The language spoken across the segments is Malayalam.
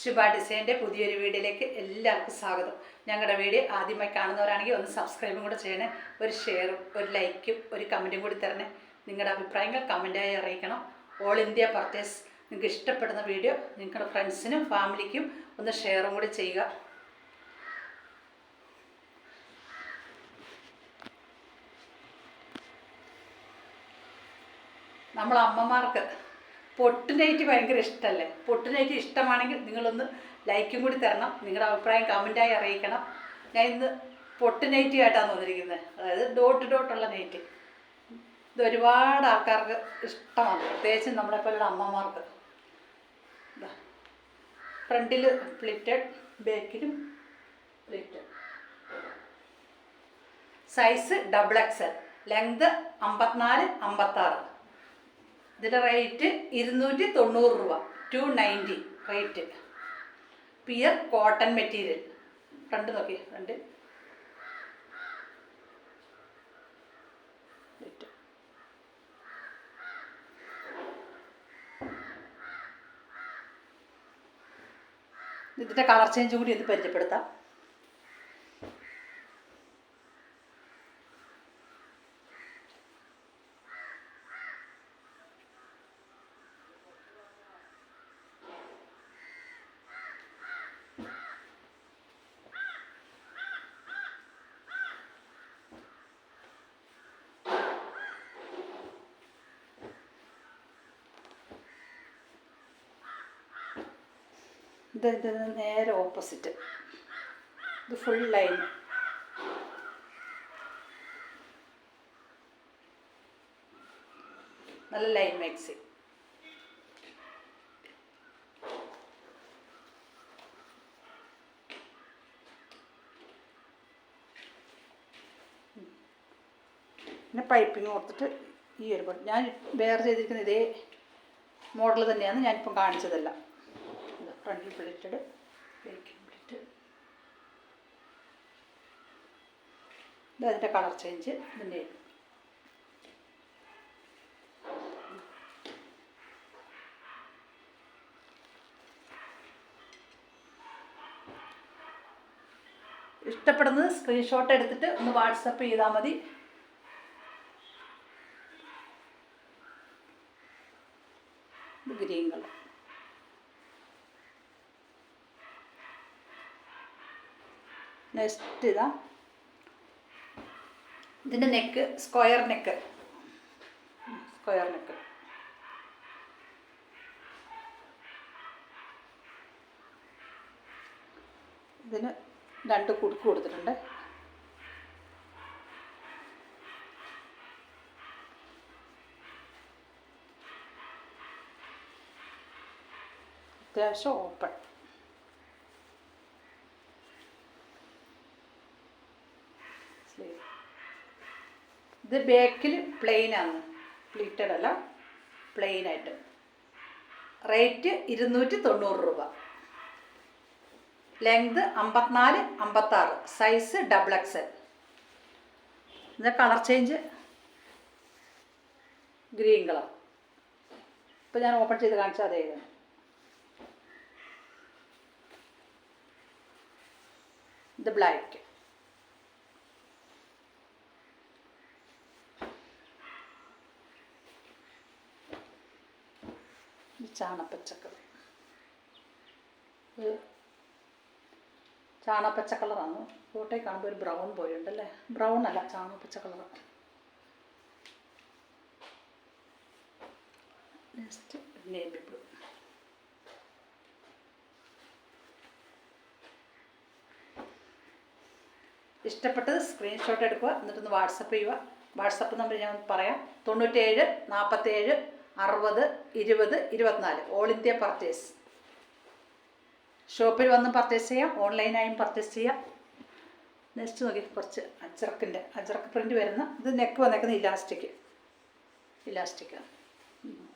ശുഭ ഡിസൈന്റെ പുതിയൊരു വീഡിയോയിലേക്ക് എല്ലാവർക്കും സ്വാഗതം. ഞങ്ങളുടെ വീഡിയോ ആദ്യമായി കാണുന്നവരാണെങ്കിൽ ഒന്ന് സബ്സ്ക്രൈബും കൂടെ ചെയ്യണേ. ഒരു ഷെയറും ഒരു ലൈക്കും ഒരു കമന്റും കൂടി തരണേ. നിങ്ങളുടെ അഭിപ്രായങ്ങൾ കമന്റായി അറിയിക്കണം. ഓൾ ഇന്ത്യ പർച്ചേസ് നിങ്ങൾക്ക് ഇഷ്ടപ്പെടുന്ന വീഡിയോ നിങ്ങളുടെ ഫ്രണ്ട്സിനും ഫാമിലിക്കും ഒന്ന് ഷെയറും കൂടി ചെയ്യുക. നമ്മൾ അമ്മമാർക്ക് പൊട്ടുനൈറ്റ് ഭയങ്കര ഇഷ്ടമല്ലേ പൊട്ടുനൈറ്റ് ഇഷ്ടമാണെങ്കിൽ നിങ്ങളൊന്ന് ലൈക്കും കൂടി തരണം. നിങ്ങളുടെ അഭിപ്രായം കമന്റായി അറിയിക്കണം. ഞാൻ ഇന്ന് പൊട്ടുനൈറ്റ് ആയിട്ടാണ് വന്നിരിക്കുന്നത്. അതായത് ഡോട്ട് ഡോട്ടുള്ള നൈറ്റ് ഇത് ഒരുപാട് ആൾക്കാർക്ക് ഇഷ്ടമാണ്. പ്രത്യേകിച്ച് നമ്മളെ പോലുള്ള അമ്മമാർക്ക്. ഫ്രണ്ടിൽ പ്ലിറ്റഡ് ബാക്കിലും pleated size double XL length അമ്പത്തിനാല് അമ്പത്താറ്. ഇതിന്റെ റേറ്റ് ഇരുന്നൂറ്റി തൊണ്ണൂറ് രൂപ. Two ninety rate. Pure cotton material front നോക്കി ഫ്രണ്ട് ഇതിന്റെ കളർ ചേഞ്ച് കൂടി ഒന്ന് പരിചയപ്പെടുത്താം. ഇത് നേരെ ഓപ്പോസിറ്റ് ഇത് ഫുൾ ലൈൻ നല്ല ലൈൻ മാക്സി പിന്നെ പൈപ്പിങ് കൊടുത്തിട്ട് ഈ ഒരു ഞാൻ വേറെ ചെയ്തിരിക്കുന്ന ഇതേ മോഡൽ തന്നെയാണ് ഞാനിപ്പം കാണിച്ചതല്ല. ഫ്രണ്ടിൽ പ്ലേറ്റഡ് ബേക്കിംഗ് പ്ലേറ്റ് ഇത് അതിന്റെ കളർ ചേഞ്ച് ഇതിന്റെ ഇഷ്ടപ്പെടുന്നത് സ്ക്രീൻഷോട്ട് എടുത്തിട്ട് ഒന്ന് വാട്സപ്പ് ചെയ്താൽ മതി. ഗ്രീൻ കളർ നെക്സ്റ്റ് ഇതാ. ഇതിന്റെ neck square neck. Square neck. ഇതിന് രണ്ട് കുടുക്ക് കൊടുത്തിട്ടുണ്ട്. അത്യാവശ്യം ഓപ്പൺ ഇത് ബാക്കിൽ പ്ലെയിനാണ് പ്ലീറ്റഡ് അല്ല പ്ലെയിൻ ആയിട്ട്. റേറ്റ് ഇരുന്നൂറ്റി തൊണ്ണൂറ് രൂപ. ലെങ്ത് അമ്പത്തിനാല് അമ്പത്താറ്. സൈസ് ഡബിൾ എക്സൽ ഇത് കളർ ചേഞ്ച് ഗ്രീൻ കളർ ഇപ്പോൾ ഞാൻ ഓപ്പൺ ചെയ്ത് കാണിച്ചാൽ അതേ ഇത്. ബ്ലാക്ക് ചാണപ്പച്ചക്കളർ ഒരു ചാണപ്പച്ച കളറാണ്. ഫോട്ടോയിൽ കാണുമ്പോൾ ഒരു ബ്രൗൺ പോയുണ്ടല്ലേ ബ്രൗൺ അല്ല ചാണപ്പച്ച കളർ നെക്സ്റ്റ് നേവി ബ്ലൂ ഇഷ്ടപ്പെട്ടത് സ്ക്രീൻഷോട്ട് എടുക്കുക എന്നിട്ടൊന്ന് വാട്സപ്പ് ചെയ്യുക. വാട്സപ്പ് നമ്പർ ഞാൻ പറയാം. തൊണ്ണൂറ്റേഴ് നാൽപ്പത്തേഴ് അറുപത് ഇരുപത് ഇരുപത്തിനാല്. ഓൾ ഇന്ത്യ പർച്ചേസ് ഷോപ്പിൽ വന്ന് പർച്ചേസ് ചെയ്യാം. ഓൺലൈനായും പർച്ചേസ് ചെയ്യാം. നെക്സ്റ്റ് നോക്കി കുറച്ച് അജറക്കിന്റെ അജറക്ക് പ്രിന്റ് വരുന്ന ഇത് നെക്ക് വന്നേക്കുന്ന ഇലാസ്റ്റിക് ഇലാസ്റ്റിക്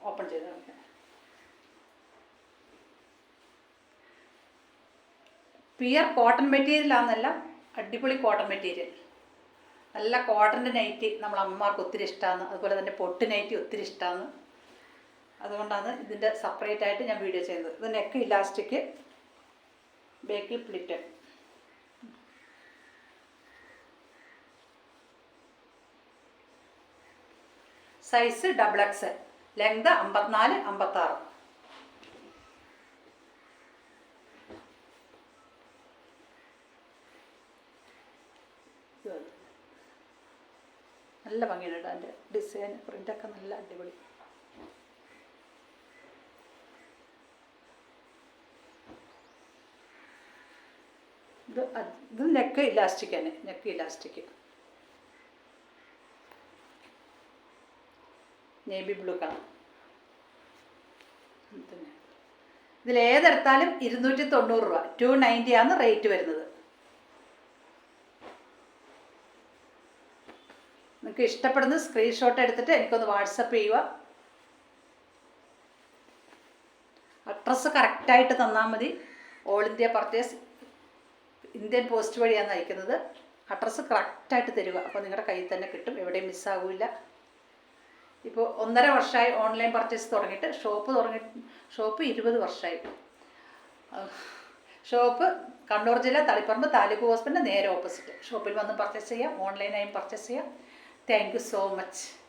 ഓപ്പൺ ചെയ്ത് നോക്കാം പിയർ കോട്ടൺ മെറ്റീരിയലാണെന്നല്ല അടിപൊളി കോട്ടൺ മെറ്റീരിയൽ നല്ല കോട്ടന്റെ നൈറ്റി നമ്മൾ അമ്മമാർക്ക് ഒത്തിരി ഇഷ്ടമാണ് അതുപോലെ തന്നെ പൊട്ട് നൈറ്റി ഒത്തിരി ഇഷ്ടമാണ് അതുകൊണ്ടാണ് ഇതിന്റെ സെപ്പറേറ്റ് ആയിട്ട് ഞാൻ വീഡിയോ ചെയ്യുന്നത്. ഇത് നെക്ക് ഇലാസ്റ്റിക് ബേക്കിൽ pleat size double X length അമ്പത്തിനാല് അമ്പത്താറ്. നല്ല ഭംഗിയുണ്ട് അതിന്റെ ഡിസൈൻ പ്രിന്റൊക്കെ നല്ല അടിപൊളി. ഇത് ഇത് നെക്ക് തന്നെ neck elastic navy blue colour ഇതിൽ ഏതെടുത്താലും ഇരുന്നൂറ്റി തൊണ്ണൂറ് രൂപ. ടു നയന്റി ആണ് റേറ്റ് വരുന്നത്. നിങ്ങൾക്ക് ഇഷ്ടപ്പെടുന്ന സ്ക്രീൻഷോട്ട് എടുത്തിട്ട് എനിക്കൊന്ന് വാട്സപ്പ് ചെയ്യുക. അഡ്രസ്സ് കറക്റ്റായിട്ട് തന്നാൽ മതി. All India purchase Indian post വഴിയാണ് അയക്കുന്നത് അഡ്രസ്സ് കറക്റ്റായിട്ട് തരിക. അപ്പോൾ നിങ്ങളുടെ കയ്യിൽ തന്നെ കിട്ടും. എവിടെയും മിസ്സാകില്ല ഇപ്പോൾ ഒന്നര വർഷമായി ഓൺലൈൻ പർച്ചേസ് തുടങ്ങിയിട്ട്. ഷോപ്പ് തുടങ്ങി ഷോപ്പ് ഇരുപത് വർഷമായി ഷോപ്പ് കണ്ണൂർ ജില്ല തളിപ്പറമ്പ് താലൂക്ക് ഹോസ്പിറ്റലിന്റെ നേരെ ഓപ്പോസിറ്റ് ഷോപ്പിൽ വന്ന് പർച്ചേസ് ചെയ്യാം. ഓൺലൈനായും പർച്ചേസ് ചെയ്യാം. Thank you so much